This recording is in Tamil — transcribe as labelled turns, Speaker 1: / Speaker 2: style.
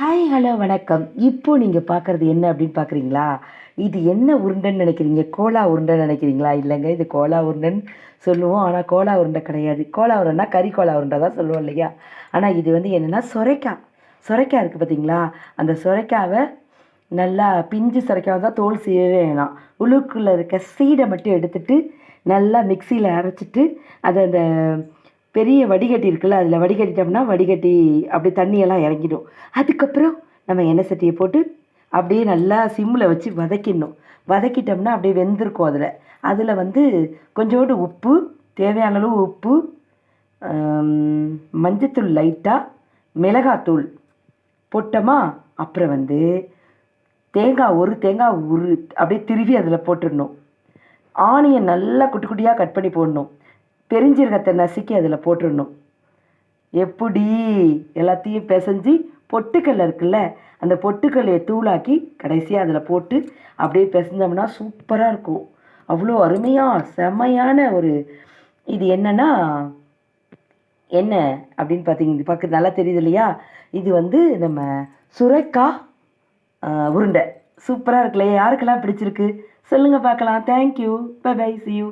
Speaker 1: ஹாய் ஹலோ வணக்கம். இப்போ நீங்கள் பார்க்குறது என்ன அப்படின்னு பார்க்குறீங்களா இது என்ன உருண்டைன்னு நினைக்கிறீங்க? கோலா உருண்டைன்னு நினைக்கிறீங்களா? இல்லைங்க இது கோலா உருண்டைன்னு சொல்லுவோம். ஆனால் கோலா உருண்டை கிடையாது. கோலா உருண்டைனா கறி கோலா உருண்டை தான் சொல்லுவோம் இல்லையா? ஆனால் இது வந்து என்னென்னா சொரைக்காய் சொரைக்காய் இருக்குது பார்த்தீங்களா அந்த சொரைக்காவை நல்லா பிஞ்சு சொரைக்காவை தான் தோல் செய்யவே வேணாம். உழுக்குள்ளே இருக்க சீடை மட்டும் எடுத்துட்டு நல்லா மிக்சியில் அரைச்சிட்டு அதை அந்த பெரிய வடிகட்டி இருக்குல்ல அதில் வடிகட்டிட்டோம்னா வடிகட்டி அப்படி தண்ணியெல்லாம் இறங்கிடும். அதுக்கப்புறம் நம்ம எண்ணெய் சட்டியை போட்டு அப்படியே நல்லா சிம்மில் வச்சு வதக்கிடணும். வதக்கிட்டோம்னா அப்படியே வெந்திருக்கும் அதில். அதில் வந்து கொஞ்சோண்டு உப்பு தேவையான அளவு உப்பு மஞ்சத்தூள் லைட்டாக மிளகாத்தூள் போட்டோமா அப்புறம் வந்து தேங்காய் ஒரு தேங்காய் உரு அப்படியே திருவி அதில் போட்டுடணும். ஆனியன் நல்லா குட்டி குட்டியாக கட் பண்ணி போடணும். பெருஞ்சீரகத்தை நசுக்கி அதில் போட்டுடணும் எப்படி? எல்லாத்தையும் பிசைஞ்சு பொட்டுக்கல் இருக்குல்ல அந்த பொட்டுக்கல்லையை தூளாக்கி கடைசியாக அதில் போட்டு அப்படியே பிசைஞ்சோம்னா சூப்பராக இருக்கும். அவ்வளோ அருமையாக செமையான ஒரு இது என்னென்னா என்ன அப்படின்னு பார்த்தீங்க பார்க்க நல்லா தெரியுது இல்லையா? இது வந்து நம்ம சுரைக்காய் உருண்டை. சூப்பராக இருக்குல்லையா யாருக்கெல்லாம் பிடிச்சிருக்கு? சொல்லுங்கள் பார்க்கலாம். Thank you bye bye see you